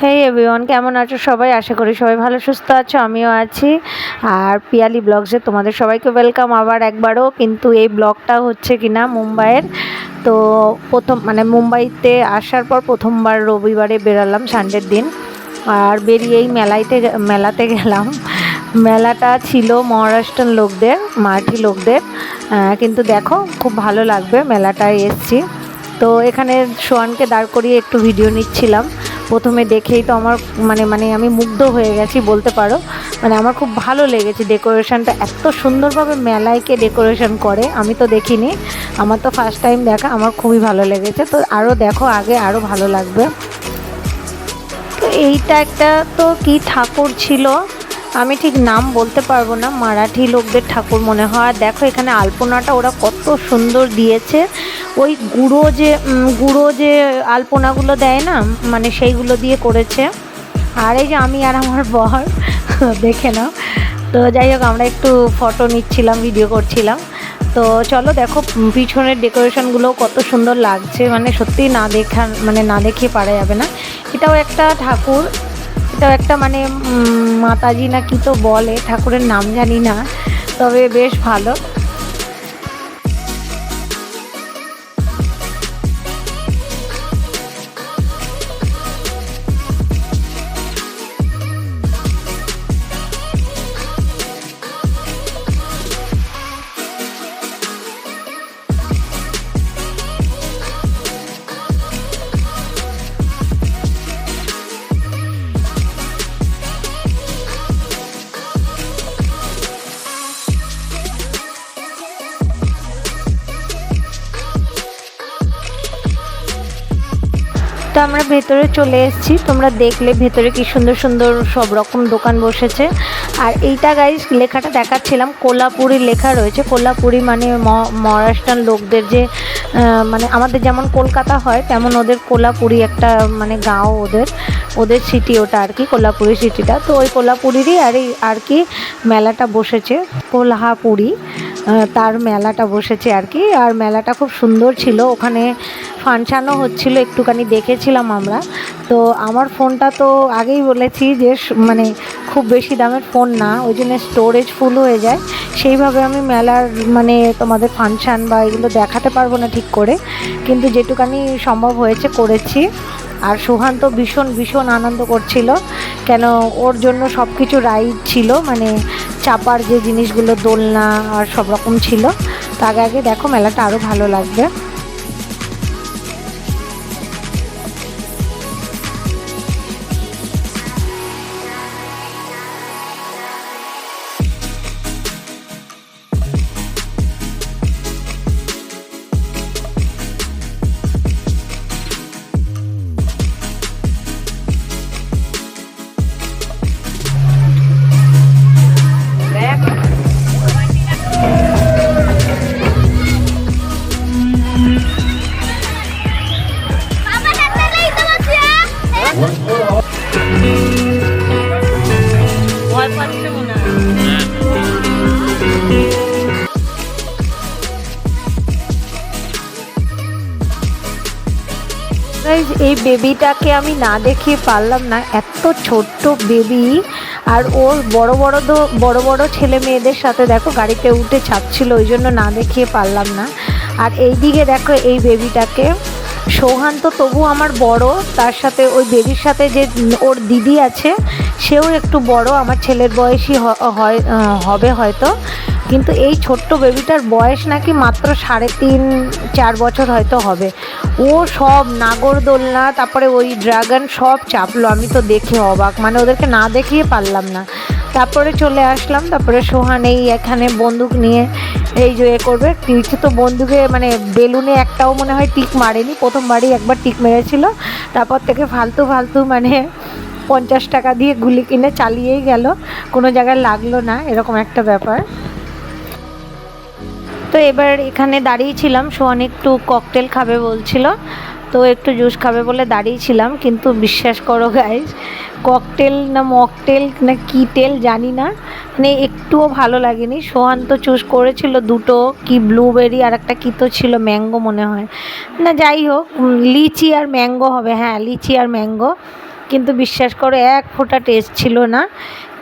হেই everyone কেমন আছো সবাই? আশা করি সবাই ভালো, সুস্থ আছো, আমিও আছি। আর পিয়ালি ব্লগসে তোমাদের সবাইকে ওয়েলকাম আবার একবারও। কিন্তু এই ব্লগটা হচ্ছে কিনা মুম্বাইয়ের। তো প্রথম মানে মুম্বাইতে আসার পর প্রথমবার রবিবারে বেরালাম সানডের দিন। আর বেরিয়েই মেলাইতে, মেলাতে গেলাম। মেলাটা ছিল মহারাষ্ট্রান লোকদের, মারাঠি লোকদের। কিন্তু দেখো, খুব ভালো লাগবে, মেলাটায় এসছি। তো এখানে সোয়ানকে দাঁড় করিয়ে একটু ভিডিও নিচ্ছিলাম। প্রথমে দেখেই তো আমার মানে মানে আমি মুগ্ধ হয়ে গেছি বলতে পারো। মানে আমার খুব ভালো লেগেছে ডেকোরেশনটা। এত সুন্দরভাবে মেলায়কে ডেকোরেশন করে, আমি তো দেখিনি। আমার তো ফার্স্ট টাইম দেখা, আমার খুবই ভালো লেগেছে। তো আরও দেখো, আগে আরও ভালো লাগবে। তো এইটা একটা তো কি ঠাকুর ছিল? আমি ঠিক নাম বলতে পারব না, মারাঠি লোকদের ঠাকুর মনে হয়। আর দেখো এখানে আলপনাটা ওরা কত সুন্দর দিয়েছে। ওই গুঁড়ো যে গুঁড়ো যে আলপনাগুলো দেয় না মানে সেইগুলো দিয়ে করেছে। আর এই যে আমি আর আমার বর, দেখে নাও। তো যাই হোক, আমরা একটু ফটো নিচ্ছিলাম ভিডিও করছিলাম। তো চলো দেখো, পিছনের ডেকোরেশনগুলো কত সুন্দর লাগছে। মানে সত্যি না দেখা মানে না দেখিয়ে পারা যাবে না। এটাও একটা ঠাকুর। এটাও একটা মানে মাতাজি না কি তো বলে, ঠাকুরের নাম জানি না, তবে বেশ ভালো। তো আমরা ভেতরে চলে এসেছি। তোমরা দেখলে ভেতরে কি সুন্দর সুন্দর সব রকম দোকান বসেছে। আর এইটা গাইজ লেখাটা দেখাচ্ছিলাম, কোলাপুরি লেখা রয়েছে। কোলাপুরি মানে মহারাষ্ট্রান লোকদের যে মানে আমাদের যেমন কলকাতা হয়, তেমন ওদের কোলাপুরি একটা মানে গাঁও ওদের ওদের সিটি ওটা আর কি, কোলাপুরি সিটিটা তো ওই কোলাপুরিরই আর এই আর কি মেলাটা বসেছে, কোলহাপুরি। তার মেলাটা বসেছে আর কি। আর মেলাটা খুব সুন্দর ছিল। ওখানে ফাংশানও হচ্ছিল, একটুখানি দেখেছিলাম আমরা। তো আমার ফোনটা তো আগেই বলেছি যে মানে খুব বেশি দামের ফোন না, ওই জন্য স্টোরেজ ফুল হয়ে যায়। সেইভাবে আমি মেলার মানে তোমাদের ফাংশান বা এগুলো দেখাতে পারব না ঠিক করে। কিন্তু যেটুকানি সম্ভব হয়েছে করেছি। আর সুহান তো ভীষণ ভীষণ আনন্দ করছিল। কেন ওর জন্য সব কিছু রাইড ছিল। মানে চাপার যে জিনিসগুলো দোলনা আর সব রকম ছিল, তার আগে দেখো মেলাটা আরও ভালো লাগবে। এই বেবিটাকে আমি না দেখিয়ে পারলাম না। এত ছোট্ট বেবি আর ওর বড় বড় তো বড় বড় ছেলে মেয়েদের সাথে দেখো, গাড়িতে উঠে ছাপছিল, ওই জন্য না দেখিয়ে পারলাম না। আর এই দিকে দেখো এই বেবিটাকে সৌহান তো তবু আমার বড়, তার সাথে ওই বেবির সাথে যে ওর দিদি আছে, সেও একটু বড়, আমার ছেলের বয়সই হয় হবে হয়তো। কিন্তু এই ছোট্ট বেবিটার বয়স নাকি মাত্র সাড়ে তিন, চার বছর হয়তো হবে। ও সব নাগরদোলনা তারপরে ওই ড্রাগন সব চাপলো, আমি তো দেখে অবাক। মানে ওদেরকে না দেখিয়ে পারলাম না। তারপরে চলে আসলাম, তারপরে সোহান এই এখানে বন্দুক নিয়ে এই যে এ করবে। কিছু তো বন্দুকে মানে বেলুনে একটাও মনে হয় টিক মারেনি, প্রথমবারই একবার টিক মেরেছিল। তারপর থেকে ফালতু ফালতু মানে পঞ্চাশ টাকা দিয়ে গুলি কিনে চালিয়েই গেল, কোনো জায়গায় লাগল না, এরকম একটা ব্যাপার। তো এবার এখানে দাঁড়িয়েছিলাম সোহান একটু ককটেল খাবে বলছিল। তো একটু জুস খাবে বলে দাঁড়িয়েছিলাম কিন্তু বিশ্বাস করো গাইজ ককটেল না মকটেল না কি তেল জানি না মানে একটুও ভালো লাগেনি। সোহান তো চুজ করেছিল দুটো, কি ব্লুবেরি আর একটা কি তো ছিল ম্যাঙ্গো মনে হয়। না যাই হোক লিচি আর ম্যাঙ্গো হবে হ্যাঁ লিচি আর ম্যাঙ্গো কিন্তু বিশ্বাস করো, এক ফোঁটা টেস্ট ছিল না।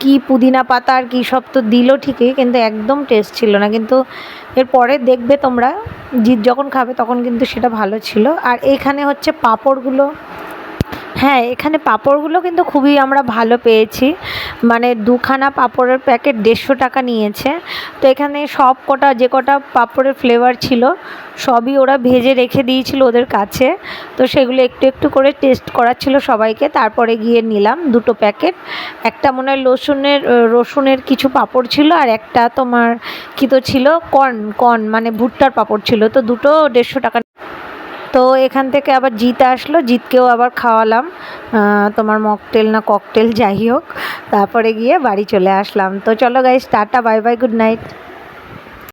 কি পুদিনা পাতা আর কী সব তো দিল ঠিকই, কিন্তু একদম টেস্ট ছিল না। কিন্তু এরপরে দেখবে তোমরা জিৎ যখন খাবে তখন কিন্তু সেটা ভালো ছিল। আর এখানে হচ্ছে পাঁপড়গুলো হ্যাঁ এখানে পাঁপড়গুলো কিন্তু খুবই আমরা ভালো পেয়েছি। মানে দুখানা পাঁপড়ের প্যাকেট দেড়শো টাকা নিয়েছে। তো এখানে সব কটা, যে কটা পাঁপড়ের ফ্লেভার ছিল, সবই ওরা ভেজে রেখে দিয়েছিল ওদের কাছে। তো সেগুলো একটু একটু করে টেস্ট করাচ্ছিল সবাইকে। তারপরে গিয়ে নিলাম দুটো প্যাকেট। একটা মনে হয় রসুনের রসুনের কিছু পাঁপড় ছিল আর একটা তোমার কী তো ছিল, কর্ন কর্ন মানে ভুট্টার পাঁপড় ছিল। তো দুটো দেড়শো টাকা তো এখান থেকে আবার জিত আসলো, জিতকেও আবার খাওয়ালাম। তোমার মকটেল না ককটেল যাই হোক, তারপরে গিয়ে বাড়ি চলে আসলাম। তো চলো guys tata bye bye good night